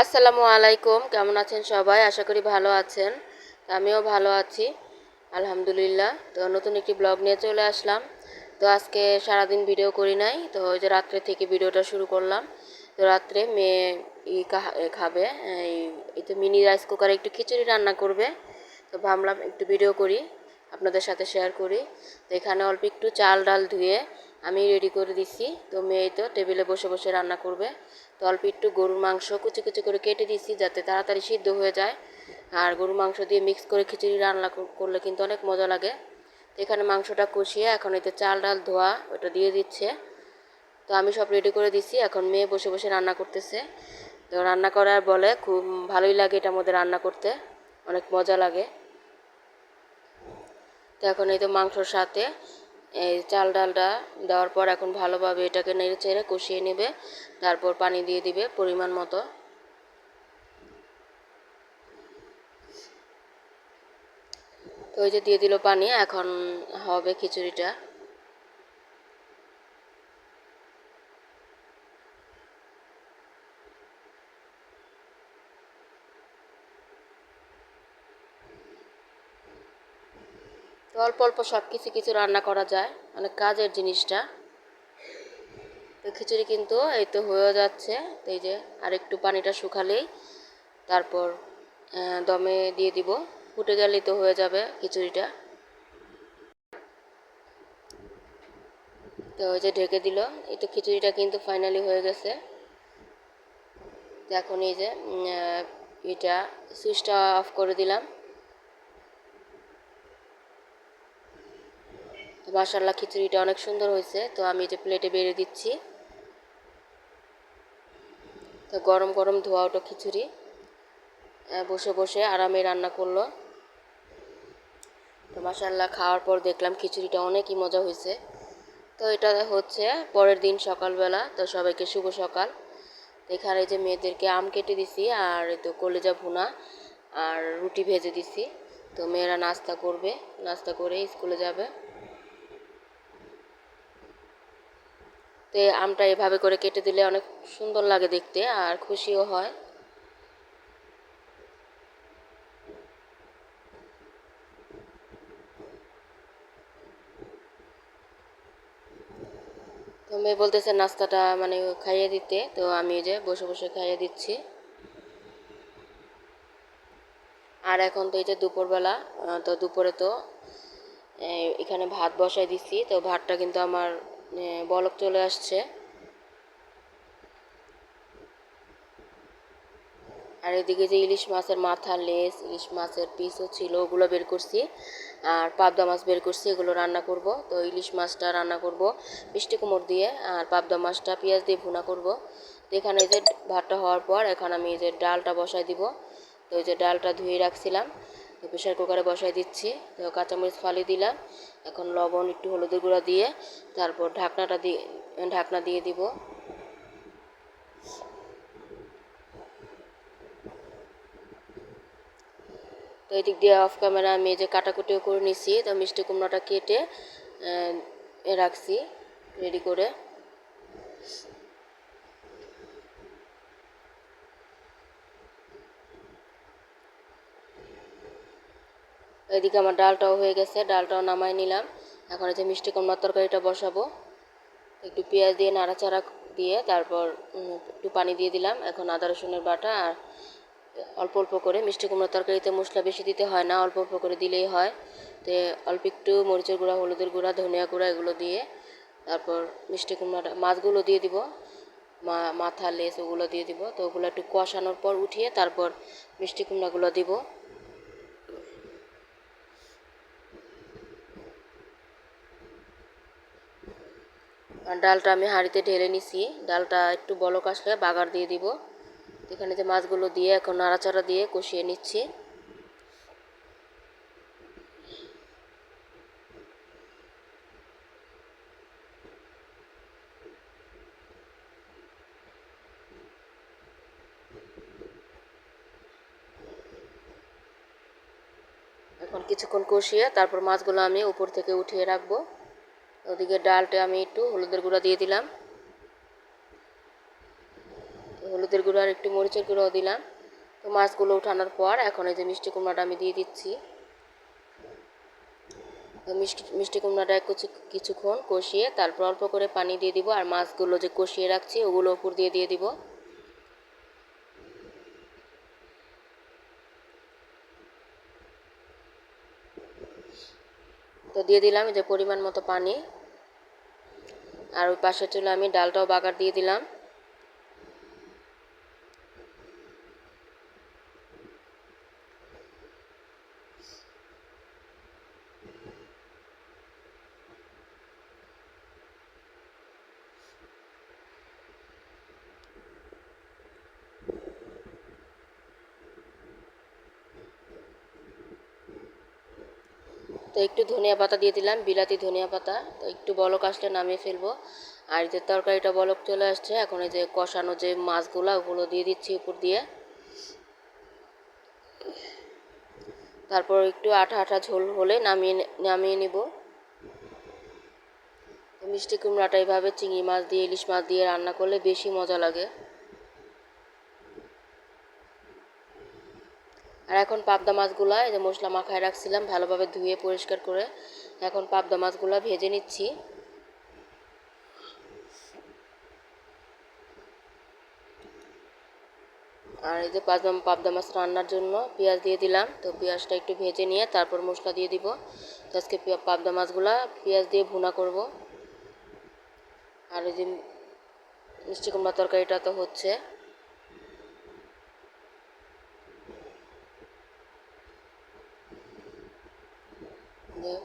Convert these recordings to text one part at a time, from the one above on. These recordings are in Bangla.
আসসালামু আলাইকুম, কেমন আছেন সবাই? আশা করি ভালো আছেন। আমিও ভালো আছি, আলহামদুলিল্লাহ। তো নতুন একটি ব্লগ নিয়ে চলে আসলাম। তো আজকে সারাদিন ভিডিও করি নাই, তো ওই যে রাত্রে থেকে ভিডিওটা শুরু করলাম। তো রাত্রে মেয়ে ই খাবে এই তো মিনি রাইস কুকারে একটু খিচুড়ি রান্না করবে। তো ভাবলাম একটু ভিডিও করি, আপনাদের সাথে শেয়ার করি। তো এখানে অল্প একটু চাল ডাল ধুয়ে আমি রেডি করে দিছি। তো মেয়ে তো টেবিলে বসে বসে রান্না করবে। তো অল্প একটু গরুর মাংস কুচি কুচি করে কেটে দিছি যাতে তাড়াতাড়ি সিদ্ধ হয়ে যায়। আর গরুর মাংস দিয়ে মিক্স করে খিচুড়ি রান্না করলে কিন্তু অনেক মজা লাগে। তো এখানে মাংসটা কষিয়ে এখন এতে চাল ডাল ধোয়া, ওটা দিয়ে দিচ্ছে। তো আমি সব রেডি করে দিছি। এখন মেয়ে বসে বসে রান্না করতেছে। তো রান্না করার বলে খুব ভালোই লাগে এটার মধ্যে রান্না করতে। অনেক মজা লাগে। তো এখন এই তো মাংসর সাথে এই চাল ডালটা দেওয়ার পর এখন ভালোভাবে এটাকে নেড়ে চেড়ে কষিয়ে নেবে, তারপর পানি দিয়ে দিবে পরিমাণ মতো। তো ওই যে দিয়ে দিল পানি, এখন হবে খিচুড়িটা। তো অল্প অল্প সব কিছু কিছু রান্না করা যায় অনেক কাজের জিনিসটা। তো খিচুড়ি কিন্তু এই তো হয়ে যাচ্ছে, তো এই যে আর একটু পানিটা শুকালেই তারপর দমে দিয়ে দিব। ফুটে গেলেই তো হয়ে যাবে খিচুড়িটা। তো ওই যে ঢেকে দিল, এই তো খিচুড়িটা কিন্তু ফাইনালি হয়ে গেছে। এখন এই যে এটা সুইচটা অফ করে দিলাম। মাসাল্লাহ খিচুড়িটা অনেক সুন্দর হয়েছে। তো আমি যে প্লেটে বেড়ে দিচ্ছি। তো গরম গরম ধোয়া ওটা খিচুড়ি। বসে বসে আরামে রান্না করল। তো মাসাল্লাহ খাওয়ার পর দেখলাম খিচুড়িটা অনেকই মজা হয়েছে। তো এটা হচ্ছে পরের দিন সকালবেলা। তো সবাইকে শুভ সকাল। এখানে যে মেয়েদেরকে আম কেটে দিছি আর তো কলেজা ভুনা আর রুটি ভেজে দিছি। তো মেয়েরা নাস্তা করবে। নাস্তা করে স্কুলে যাবে। তো আমটা এভাবে করে কেটে দিলে অনেক সুন্দর লাগে দেখতে আর খুশিও হয়। তো মেয়ে বলতেছে নাস্তাটা মানে খাইয়ে দিতে, তো আমি যে বসে বসে খাইয়ে দিচ্ছি। আর এখন তো এই যে দুপুরবেলা তো দুপুরে তো এখানে ভাত বসাই দিচ্ছি, তো ভাতটা কিন্তু আমার বলক চলে আসছে। আর এদিকে যে ইলিশ মাছের মাথা লেস ইলিশ মাছের পিসও ছিল, ওগুলো বের করছি। আর পাবদা মাছ বের করছি, এগুলো রান্না করব। তো ইলিশ মাছটা রান্না করব মিষ্টি কুমড় দিয়ে, আর পাবদা মাছটা পেঁয়াজ দিয়ে ভুনা করব। তো এখানে যে ভাতটা হওয়ার পর, এখন আমি এই যে ডালটা বসাই দিব। তো এই যে ডালটা ধুয়ে রাখছিলাম। তো প্রেশার কুকারে বসাই দিচ্ছি। তো কাঁচামরিচ ফালি দিলাম। এখন লবণ, একটু হলুদের গুঁড়া দিয়ে তারপর ঢাকনাটা দিয়ে, ঢাকনা দিয়ে দিব। তো এদিক দিয়ে অফ ক্যামেরা আমি যে কাটাকুটিও করে নিছি। তো মিষ্টি কুমড়াটা কেটে রাখছি রেডি করে। এদিকে আমার ডালটাও হয়ে গেছে, ডালটাও নামাই নিলাম। এখন এই যে মিষ্টি কুমড়ার তরকারিটা বসাবো। একটু পেঁয়াজ দিয়ে নাড়াচাড়া দিয়ে তারপর একটু পানি দিয়ে দিলাম। এখন আদা রসুনের বাটা আর অল্প অল্প করে মিষ্টি কুমড়ার তরকারিতে মশলা বেশি দিতে হয় না, অল্প অল্প করে দিলেই হয়। তো অল্প একটু মরিচের গুঁড়া, হলুদের গুঁড়া, ধনিয়া গুঁড়া এগুলো দিয়ে তারপর মিষ্টি কুমড়াটা, মাছগুলো দিয়ে দিব। মা, মাথা লেস ওগুলো দিয়ে দিব। তো ওগুলো একটু কষানোর পর উঠিয়ে তারপর মিষ্টি কুমড়াগুলো দিব। ডালটা আমি হাঁড়িতে ঢেলে নিছি। ডালটা একটু বলক আসলে বাগার দিয়ে দিব। এখানে যে মাছগুলো দিয়ে এখন নাড়াচাড়া দিয়ে কষিয়ে নিচ্ছি। এখন কিছুক্ষণ কষিয়ে তারপর মাছগুলো আমি উপর থেকে উঠিয়ে রাখব। ওদিকে ডালটা আমি একটু হলুদের গুঁড়া দিয়ে দিলাম। হলুদের গুঁড়ো আর একটু মরিচের গুঁড়োও দিলাম। তো মাছগুলো উঠানোর পর এখন এই যে মিষ্টি কুমড়াটা আমি দিয়ে দিচ্ছি। মিষ্টি মিষ্টি কুমড়াটা কিছু, কিছুক্ষণ কষিয়ে তারপর অল্প করে পানি দিয়ে দিব আর মাছগুলো যে কষিয়ে রাখছি ওগুলো উপর দিয়ে দিয়ে দিব। তো দিয়ে দিলাম যে পরিমাণ মতো পানি। আর ওই পাশের চুলে আমি ডালটাও বাগার দিয়ে দিলাম। তো একটু ধনিয়া পাতা দিয়ে দিলাম, বিলাতি ধনিয়া পাতা। তো একটু বলক আসলে নামিয়ে ফেলব। আর যে তরকারিটা বলক চলে আসছে, এখন এই যে কষানো যে মাছগুলো, ওগুলো দিয়ে দিচ্ছি উপর দিয়ে। তারপর একটু আঠা আঠা ঝোল হলে নামিয়ে নামিয়ে নিব। মিষ্টি কুমড়াটা এইভাবে চিংড়ি মাছ দিয়ে, ইলিশ মাছ দিয়ে রান্না করলে বেশি মজা লাগে। আর এখন পাবদা মাছগুলো এই যে মশলা মাখায় রাখছিলাম, ভালোভাবে ধুয়ে পরিষ্কার করে এখন পাবদা মাছগুলো ভেজে নিচ্ছি। আর এই যে পাবদা পাবদা মাছ রান্নার জন্য পেঁয়াজ দিয়ে দিলাম, তো পেঁয়াজটা একটু ভেজে নিয়ে তারপর মশলা দিয়ে দিব। তো আজকে পাবদা মাছগুলো পেঁয়াজ দিয়ে ভুনা করব। আর এই যে মিষ্টি কুমড়া তরকারিটা তো হচ্ছে।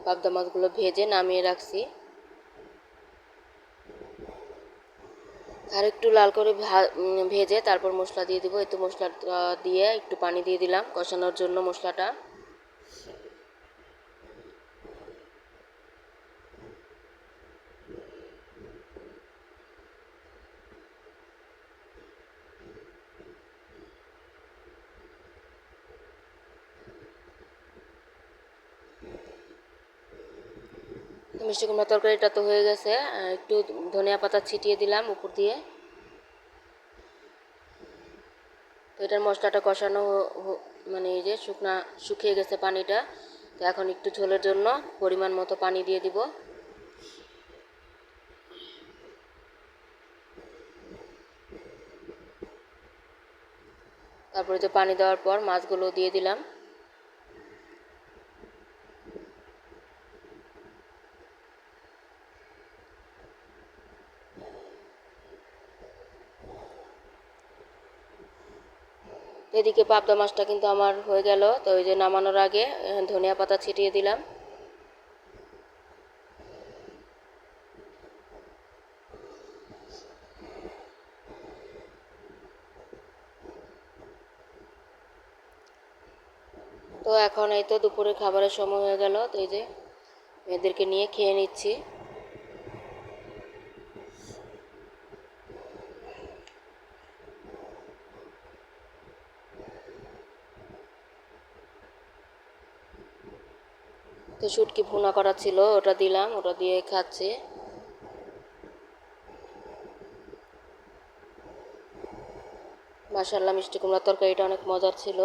পাবদা মাছগুলো ভেজে নামিয়ে রাখছি। আর একটু লাল করে ভেজে তারপর মশলা দিয়ে দিব। একটু মশলা দিয়ে একটু পানি দিয়ে দিলাম কষানোর জন্য মশলাটা। মিষ্টি কুমড়া তরকারিটা তো হয়ে গেছে একটু ধনিয়া পাতা ছিটিয়ে দিলাম উপর দিয়ে। তো এটার মশলাটা কষানো মানে এই যে শুকনা, শুকিয়ে গেছে পানিটা, তো এখন একটু ঝোলের জন্য পরিমাণ মতো পানি দিয়ে দিব। তারপরে যে পানি দেওয়ার পর মাছগুলো দিয়ে দিলাম। এদিকে পাবদা মাছটা কিন্তু আমার হয়ে গেল, তো ওই যে নামানোর আগে ধনিয়া পাতা ছিটিয়ে দিলাম। তো এখন এই তো দুপুরে খাবারের সময় হয়ে গেল, তো এই যে মেয়েদেরকে নিয়ে খেয়ে নিচ্ছি। তো শুটকি ভুনা করা ছিল, ওটা দিলাম, ওটা দিয়ে খাচ্ছি। মাসাল্লাহ মিষ্টি কুমড়ার তরকারিটা অনেক মজার ছিল।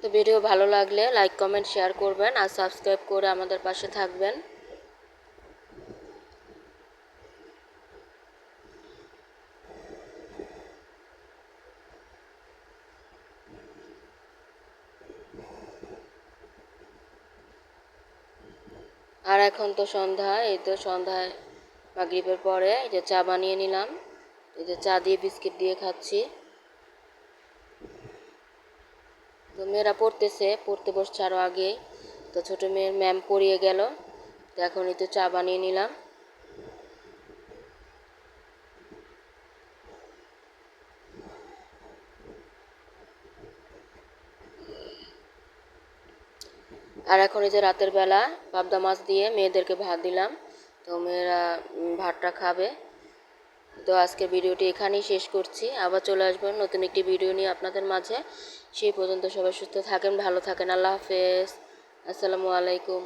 তো ভিডিও ভালো লাগলে লাইক, কমেন্ট, শেয়ার করবেন আর সাবস্ক্রাইব করে আমাদের পাশে থাকবেন। আর এখন তো সন্ধ্যা, এই তো সন্ধ্যায় মাগরীবের পরে এই যে চা বানিয়ে নিলাম, এই যে চা দিয়ে বিস্কিট দিয়ে খাচ্ছি। তো মেয়েরা পড়তেছে, পড়তে বসছে আরও আগে। তো ছোটো মেয়ের ম্যাম পড়িয়ে গেল। তো এখন তো চা বানিয়ে নিলাম। আর এখন এই যে রাতের বেলা পাবদা মাছ দিয়ে মেয়েদেরকে ভাত দিলাম। তো মেয়েরা ভাতটা খাবে। তো আজকের ভিডিওটি এখানেই শেষ করছি। আবার চলে আসবেন নতুন একটি ভিডিও নিয়ে আপনাদের মাঝে। সেই পর্যন্ত সবাই সুস্থ থাকেন, ভালো থাকেন। আল্লাহ হাফেজ। আসসালামু আলাইকুম।